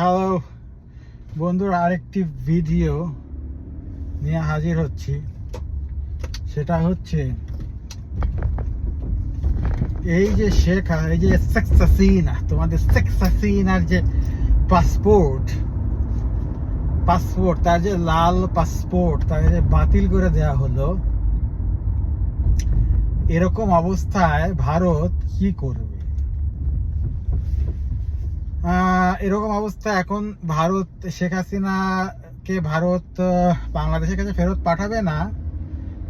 Hello বন্ধুরা, আরেকটি video নিয়ে হাজির হচ্ছি। সেটা হচ্ছে, এই যে শেখা এই যে হাসিনা, তোমাদের শেখ হাসিনার যে পাসপোর্ট পাসপোর্ট তার যে লাল পাসপোর্ট তাকে যে বাতিল করে দেওয়া হলো, এরকম অবস্থায় ভারত কি করবে? এরকম অবস্থা এখন ভারত, শেখ হাসিনাকে ভারত বাংলাদেশের কাছে ফেরত পাঠাবে না,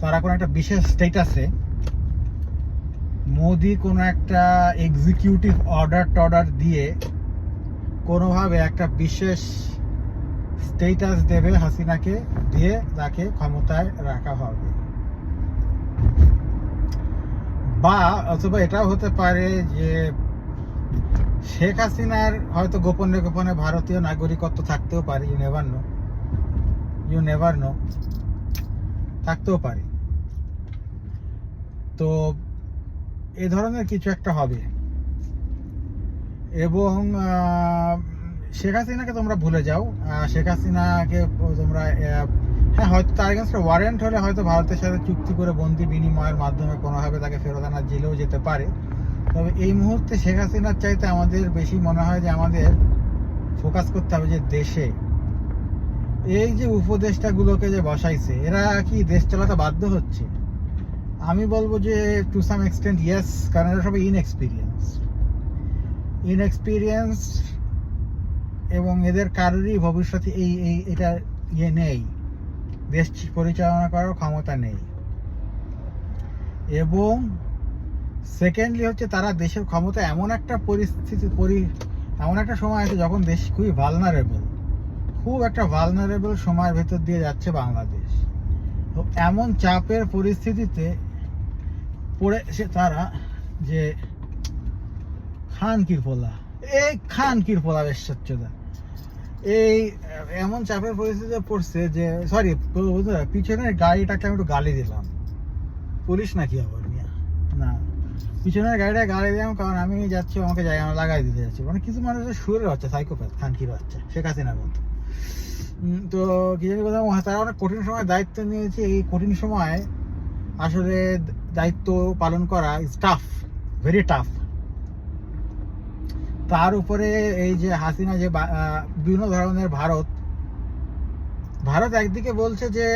তারা কোনো একটা বিশেষ স্টেটাসে মোদি কোনো একটা এক্সিকিউটিভ অর্ডার টর্ডার দিয়ে কোনোভাবে একটা বিশেষ স্টেটাস দেবে হাসিনাকে, দিয়ে তাকে ক্ষমতায় রাখা হবে। বা অথবা এটাও হতে পারে যে শেখ হাসিনার হয়তো গোপনে গোপনে ভারতীয় নাগরিকত্ব থাকতেও পারে you never know you never know থাকতেও পারে। তো এ ধরনের কিছু একটা হবে। এবং শেখ হাসিনাকে তোমরা ভুলে যাও। শেখ হাসিনাকে তোমরা হ্যাঁ হয়তো তার এগেনস্টে ওয়ারেন্ট হলে হয়তো ভারতের সাথে চুক্তি করে বন্দি বিনিময়ের মাধ্যমে কোনোভাবে তাকে ফেরত আনা জেলেও যেতে পারে। তবে এই মুহূর্তে শেখ হাসিনার চাইতে আমাদের বেশি মনে হয় যে আমাদের ফোকাস করতে হবে যে দেশে। এই যে উপদেষ্টাগুলোকে যে বসাইছে, এরা কি দেশ চালাতে বাধ্য হচ্ছে? আমি বলব যে টু সাম এক্সটেন্ট ইয়েস কারণ এরা সবাই ইনএক্সপিরিয়েন্স ইনএক্সপিরিয়েন্স এবং এদের কারোরই ভবিষ্যতে এই এই, এটা ইয়ে নেই। দেশ পরিচালনা করার ক্ষমতা নেই। এবং সেকেন্ডলি হচ্ছে তারা দেশের ক্ষমতা এমন একটা পরিস্থিতি, পরি, এমন একটা সময় আছে যখন দেশ খুবই ভালনারেবল খুব একটা ভালনারেবল সময়ের ভেতর দিয়ে যাচ্ছে বাংলাদেশ। তো এমন চাপের পরিস্থিতিতে পড়ে পড়েছে তারা যে খান কিরপোলা, এই খান কিরপোলা বেশ্বচ্ছদা এই, এমন চাপের পরিস্থিতিতে পড়ছে যে সরি পিছনের গাড়িটাকে আমি একটু গালি দিলাম। পুলিশ নাকি আবার না। পিছনের গাড়িটা গাড়ি দিলাম কারণ আমি যাচ্ছি, আমাকে জায়গা লাগাই দিতে যাচ্ছি। মানে কিছু মানুষের সুরের বাচ্চা সাইকোপ্যাথ খানকির বাচ্চা, শেখ হাসিনার মতো। তো কি জানি কথা তারা অনেক কঠিন সময় দায়িত্ব নিয়েছে। এই কঠিন সময় আসলে দায়িত্ব পালন করা ইজ টাফ ভেরি টাফ তার উপরে এই যে হাসিনা, যে বিভিন্ন ধরনের ভারত ভারত একদিকে বলছে যে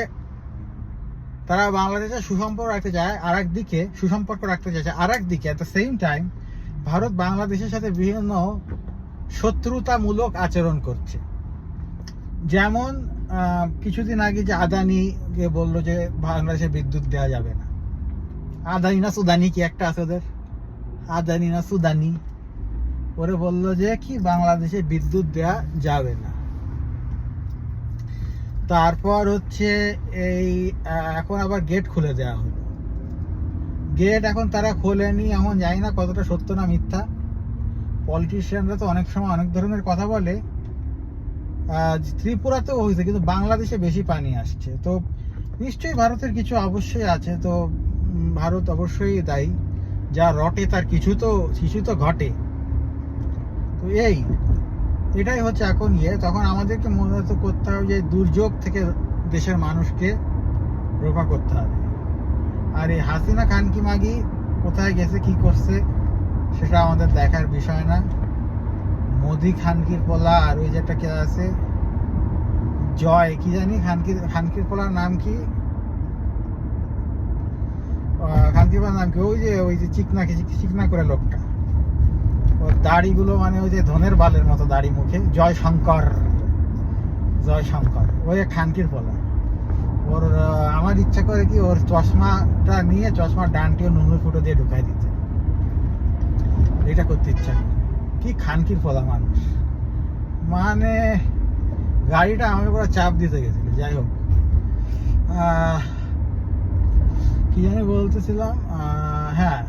তারা বাংলাদেশে সুসম্পর্ক রাখতে চায় আর একদিকে সুসম্পর্ক রাখতে চাইছে আর একদিকে at the same time Bharat বাংলাদেশের সাথে বিভিন্ন শত্রুতামূলক আচরণ করছে। যেমন কিছুদিন আগে যে আদানিকে বলল যে বাংলাদেশে বিদ্যুৎ দেওয়া যাবে না। আদানি না সুদানি কি একটা আছে ওদের? আদানি না সুদানি। ওরে বলল যে কি, বাংলাদেশে বিদ্যুৎ দেওয়া যাবে না। তারপর হচ্ছে এই এখন আবার গেট খুলে দেওয়া হলো। গেট এখন তারা খোলেনি, এখন জানি না কতটা সত্য না মিথ্যা। পলিটিশিয়ানরা তো অনেক সময় অনেক ধরনের কথা বলে। ত্রিপুরাতেও হয়েছে, কিন্তু বাংলাদেশে বেশি পানি আসছে। তো নিশ্চয়ই ভারতের কিছু অবশ্যই আছে। তো ভারত অবশ্যই দায়ী। যা রটে তার কিছু তো কিছু তো ঘটে। তো এই এটাই হচ্ছে এখন ইয়ে। তখন আমাদেরকে মূলত করতে হবে যে দুর্যোগ থেকে দেশের মানুষকে রক্ষা করতে হবে। আর এই হাসিনা খানকি মাগি, কোথায় গেছে, কি করছে, সেটা আমাদের দেখার বিষয় না। মোদি খানকির পোলা, আর ওই যে একটা কে আছে, জয়, কি জানি, খানকির খানকির পোলার নাম কি? খানকির পোলার নাম কি? ওই যে ওই যে চিকনা চিকনা করে লোকটা। ওর দাড়িগুলো মানে ওই যে ধনের বালের মতো দাড়ি মুখে। জয় শঙ্কর জয় শঙ্কর ওই খানকির পোলা। ওর আমার ইচ্ছা করে কি ওর চশমাটা নিয়ে চশমার ডানটিও নুনুর ফুটো দিয়ে ঢুকাই দিতে। এটা করতে ইচ্ছা কি খানকির পোলা মানুষ। মানে গাড়িটা আমার উপরে চাপ দিতে গেছিল, যাই হোক। কি জানি বলতেছিলাম হ্যাঁ।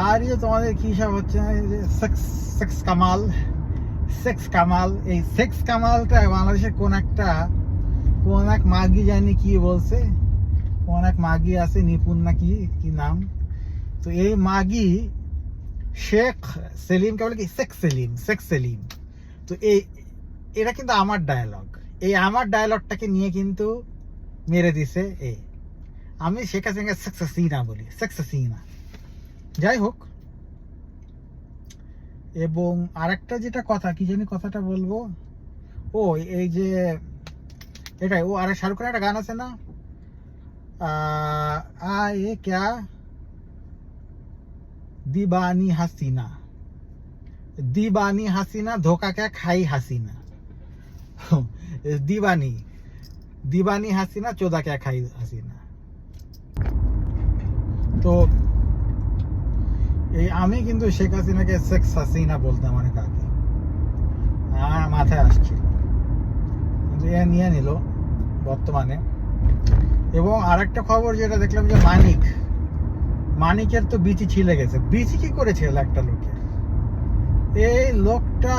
আর ইয়ে তোমাদের কি সব হচ্ছে sex sex Kamal sex Kamal এই সেক্স কামালটা বাংলাদেশের কোন একটা কোন এক মাগি জানি কি বলছে কোন এক মাগি আছে নিপুণ না কি কি নাম তো এই মাগি শেখ সেলিমকে বলে কি শেখ সেলিম শেখ সেলিম তো এই এটা কিন্তু আমার ডায়ালগ এই আমার ডায়ালগটাকে নিয়ে কিন্তু মেরে দিছে এ আমি শেখ হাসিনাকে সাকসেসিনা বলি সাকসেসিনা যাই হোক এবং আরেকটা যেটা কথা, কি জানি কথাটা বলব? ও, এই যে, এটাই, ও আরে শাহরুখ খানের একটা গান আছে না? আ, এ, ক্যা, দিবানি হাসিনা। দিবানি হাসিনা, ধোকা ক্যা, খাই হাসিনা। দিবানি দিবানি হাসিনা, চোদা ক্যা, খাই হাসিনা। তো এই আমি কিন্তু শেখ হাসিনাকে সেক্স হাসিনা বলতাম অনেক আগে। আমার মাথায় আসছিল। কিন্তু এ নিয়ে নিল বর্তমানে। এবং আরেকটা খবর যেটা দেখলাম যে মানিক, মানিকের তো বিচি ছিলে গেছে। বিচি কি করেছিল একটা লোকের? এই লোকটা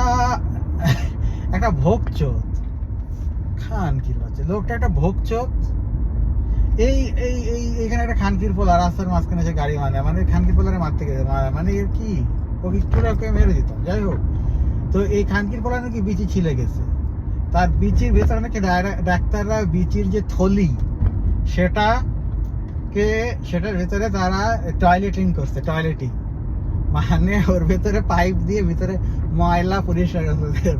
একটা ভোগচোদ। খান কি লোকটা একটা ভোগচোদ এই এই এই এখানে একটা খানকির পোলা রাস্তার মাঝখানে এসে গাড়ি মানে মানে খানকির পোলারে মারতে গেছে মানে এর কি? ওকে মেরে দিতাম যাই হোক। তো এই খানকির পোলা নাকি বিচি ছিলে গেছে। তার বিচির ভেতরে নাকি ডাক্তাররা বিচির যে থলি সেটা কে সেটার ভেতরে তারা টয়লেটিং করছে, টয়লেটিং। মানে ওর ভেতরে পাইপ দিয়ে ভিতরে ময়লা পরিষ্কার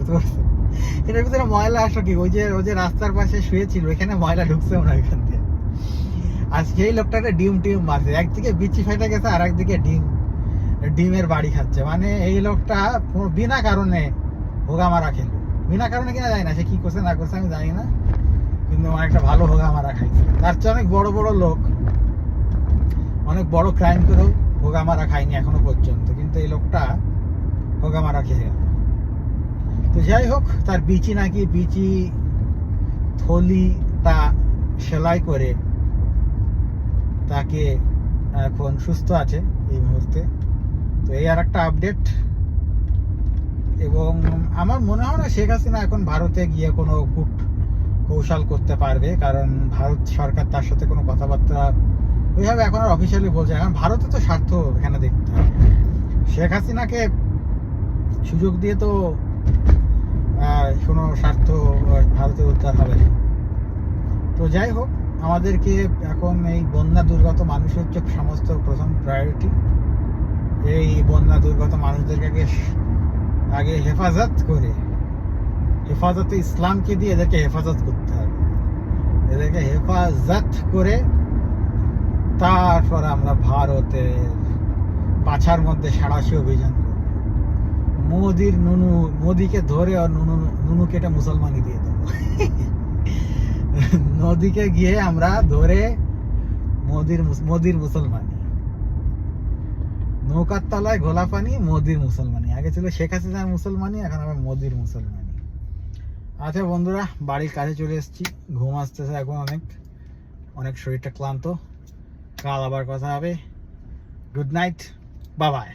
করছে এটার ভিতরে ময়লা আসলো কি? ওই যে ওই যে রাস্তার পাশে শুয়েছিল ওইখানে ময়লা ঢুকছে ওনার এখান দিয়ে। আর সেই লোকটাকে ডিম টিম মারছে। একদিকে বিচি ফেটে গেছে আর একদিকে ডিম, ডিমের বাড়ি খাচ্ছে। মানে এই লোকটা বিনা কারণে হোগা মারা খেলো। বিনা কারণে কিনা যায় না, সে কি করছে না করছে আমি জানি না। কিন্তু অনেকটা ভালো হোগা মারা খাইছে। তার চেয়ে অনেক বড় বড় লোক, অনেক বড় ক্রাইম করেও হোগা মারা খায়নি এখনও পর্যন্ত। কিন্তু এই লোকটা হোগা মারা খেয়ে গেল। তো যাই হোক, তার বিচি নাকি বিচি, থলি তা সেলাই করে তাকে এখন সুস্থ আছে এই মুহূর্তে। তো এই আর একটা আপডেট এবং আমার মনে হয় না শেখ হাসিনা এখন ভারতে গিয়ে কোনো কূট কৌশল করতে পারবে, কারণ ভারত সরকার তার সাথে কোনো কথাবার্তা ওইভাবে এখন আর অফিসিয়ালি বলছে এখন ভারতে তো স্বার্থ এখানে দেখতে হবে শেখ হাসিনাকে সুযোগ দিয়ে তো কোনো স্বার্থ ভারতে উদ্ধার হবে না। তো যাই হোক আমাদেরকে এখন এই বন্যা দুর্গত মানুষের হচ্ছে সমস্ত প্রথম প্রায়োরিটি এই বন্যা দুর্গত মানুষদেরকে আগে হেফাজত করে, হেফাজতে ইসলামকে দিয়ে এদেরকে হেফাজত করতে হবে। এদেরকে হেফাজত করে তারপর আমরা ভারতের পাছার মধ্যে সাড়াশি অভিযান করব। মোদির নুনু, মোদিকে ধরে আর নুনু নুনু কেটে মুসলমানি দিয়ে দেবো। নদীকে গিয়ে আমরা ধরে মোদির মোদির মুসলমানি। নৌকার তলায় ঘোলা পানি, মোদির মুসলমানি। আগে ছিল শেখ হাসিনার মুসলমানি, এখন আবার মোদির মুসলমানি। আচ্ছা বন্ধুরা, বাড়ির কাছে চলে এসেছি। ঘুম আসতেছে এখন অনেক। অনেক শরীরটা ক্লান্ত। কাল আবার কথা হবে। গুড নাইট, বাবাই।